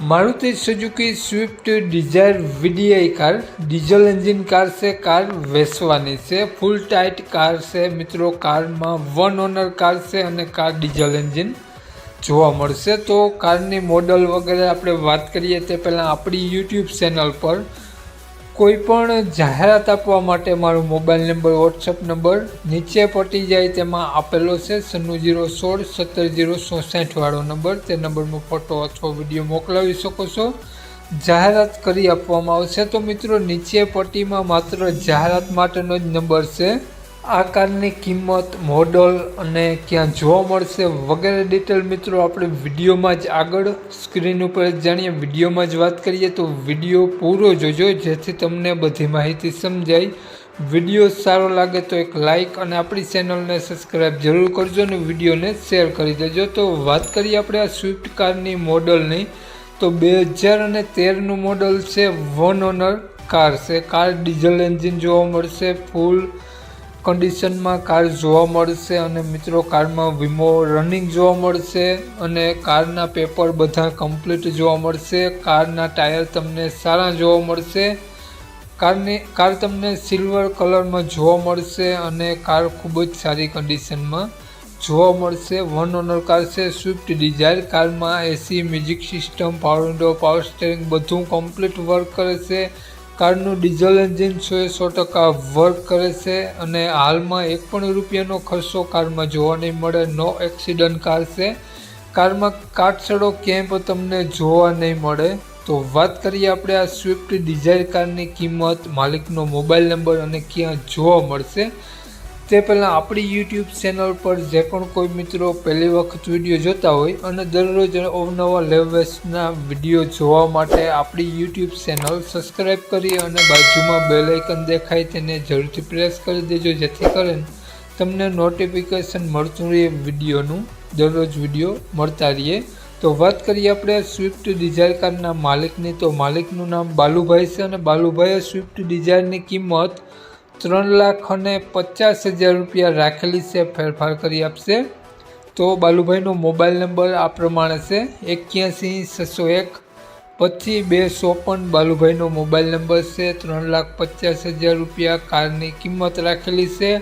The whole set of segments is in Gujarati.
Maruti Suzuki Swift Dzire VDI car, diesel engine car છે, કાર વેસવાની છે, ફૂલ ટાઇટ કાર છે, મિત્રો કારમાં વન ઓનર કાર છે અને કાર ડીઝલ એન્જિન જોવા મળશે. તો કારની મોડલ વગેરે આપણે વાત કરીએ તે પહેલાં આપણી યુટ્યુબ ચેનલ પર કોઈ પણ જાહેરાત આપવા માટે મારો મોબાઈલ નંબર વોટ્સઅપ નંબર નીચે પટી જાય તેમાં આપેલો છે. સન્નું જીરો સોળ સત્તર જીરો ચોસઠ વાળો નંબર. તે નંબરમાં ફોટો અથવા વીડિયો મોકલાવી શકો છો. જાહેરાત કરી આપવામાં આવશે. તો મિત્રો, નીચે પટ્ટીમાં માત્ર જાહેરાત માટેનો જ નંબર છે. આ કારની કિંમત મોડલ અને ક્યાં જોવા મળશે વગેરે ડિટેલ મિત્રો આપણે વિડીયોમાં જ આગળ સ્ક્રીન ઉપર જાણીએ. વિડીયોમાં જ વાત કરીએ તો વીડિયો પૂરો જોજો, જેથી તમને બધી માહિતી સમજાય. વીડિયો સારો લાગે તો એક લાઇક અને આપણી ચેનલને સબસ્ક્રાઈબ જરૂર કરજો અને વિડીયોને શેર કરી દેજો. તો વાત કરીએ આપણે આ સ્વિફ્ટ કારની મોડલની તો બે હજાર અને તેરનું મોડલ છે વન ઓનર કાર છે. કાર ડીઝલ એન્જિન જોવા મળશે ફૂલ કન્ડિશનમાં કાર જોવા મળશે અને મિત્રો કારમાં વીમો રનિંગ જોવા મળશે અને કારના પેપર બધા કમ્પ્લીટ જોવા મળશે. કારના ટાયર તમને સારા જોવા મળશે. કારની કાર તમને સિલ્વર કલરમાં જોવા મળશે અને કાર ખૂબ જ સારી કન્ડિશનમાં જોવા મળશે. વન ઓનર કાર છે સ્વિફ્ટ ડિઝાયર કારમાં AC music system power window power steering બધું કમ્પ્લીટ વર્ક કરે છે. કારનું ડીઝલ એન્જિન સો એ સો ટકા વર્ક કરે છે અને હાલમાં એક પણ રૂપિયાનો ખર્ચો કારમાં જોવા નહીં મળે, નો એક્સિડન્ટ કાર છે. કારમાં કાટસડો ક્યાંય પણ તમને જોવા નહીં મળે. તો વાત કરીએ આપણે આ સ્વિફ્ટ ડિઝાયર કારની કિંમત, માલિકનો મોબાઈલ નંબર અને ક્યાં જોવા મળશે. તે પહેલાં આપણી યુટ્યુબ ચેનલ પર જે પણ કોઈ મિત્રો પહેલી વખત વીડિયો જોતા હોય અને દરરોજ અવનવા લેવેસના વીડિયો જોવા માટે આપણી યુટ્યુબ ચેનલ સબસ્ક્રાઈબ કરી અને બાજુમાં બેલ દેખાય તેને જરૂરથી પ્રેસ કરી દેજો, જેથી કરીને તમને નોટિફિકેશન મળતું રહે વિડીયોનું દરરોજ વીડિયો મળતા રહીએ. તો વાત કરીએ આપણે સ્વિફ્ટ ડિઝાયર કારના માલિકની. તો માલિકનું નામ બાલુભાઈ છે અને બાલુભાઈએ સ્વિફ્ટ ડિઝાયરની કિંમત ત્રણ લાખ અને પચાસ હજાર રૂપિયા રાખેલી છે, ફેરફાર કરી આપશે. તો બાલુભાઈનો મોબાઈલ નંબર આ પ્રમાણે છે, એક્યાસી, છસો એક, પછી બે ચોપન બાલુભાઈનો મોબાઈલ નંબર છે, ત્રણ લાખ પચાસ હજાર રૂપિયા કારની કિંમત રાખેલી છે.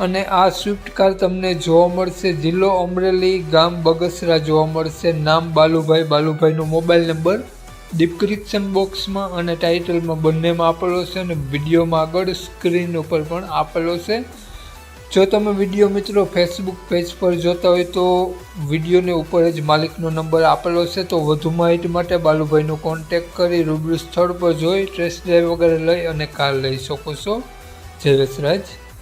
અને આ સ્વિફ્ટ કાર તમને જોવા મળશે, જિલ્લો અમરેલી ગામ બગસરા જોવા મળશે. નામ બાલુભાઈ, બાલુભાઈનો મોબાઈલ નંબર. ડિસ્ક્રિપ્શન બોક્સમાં અને ટાઇટલમાં બંનેમાં આપેલો છે અને વિડીયોમાં આગળ સ્ક્રીન ઉપર પણ આપેલો છે. જો તમે વીડિયો મિત્રો ફેસબુક પેજ પર જોતા હોય તો વિડીયોને ઉપર જ માલિકનો નંબર આપેલો છે. તો વધુ માહિતી માટે બાલુભાઈનો કોન્ટેક કરી રૂબરૂ સ્થળ પર જોઈ ટેસ્ટ ડ્રાઈવ વગેરે લઈ અને કાર લઈ શકો છો. જય વસરાજ.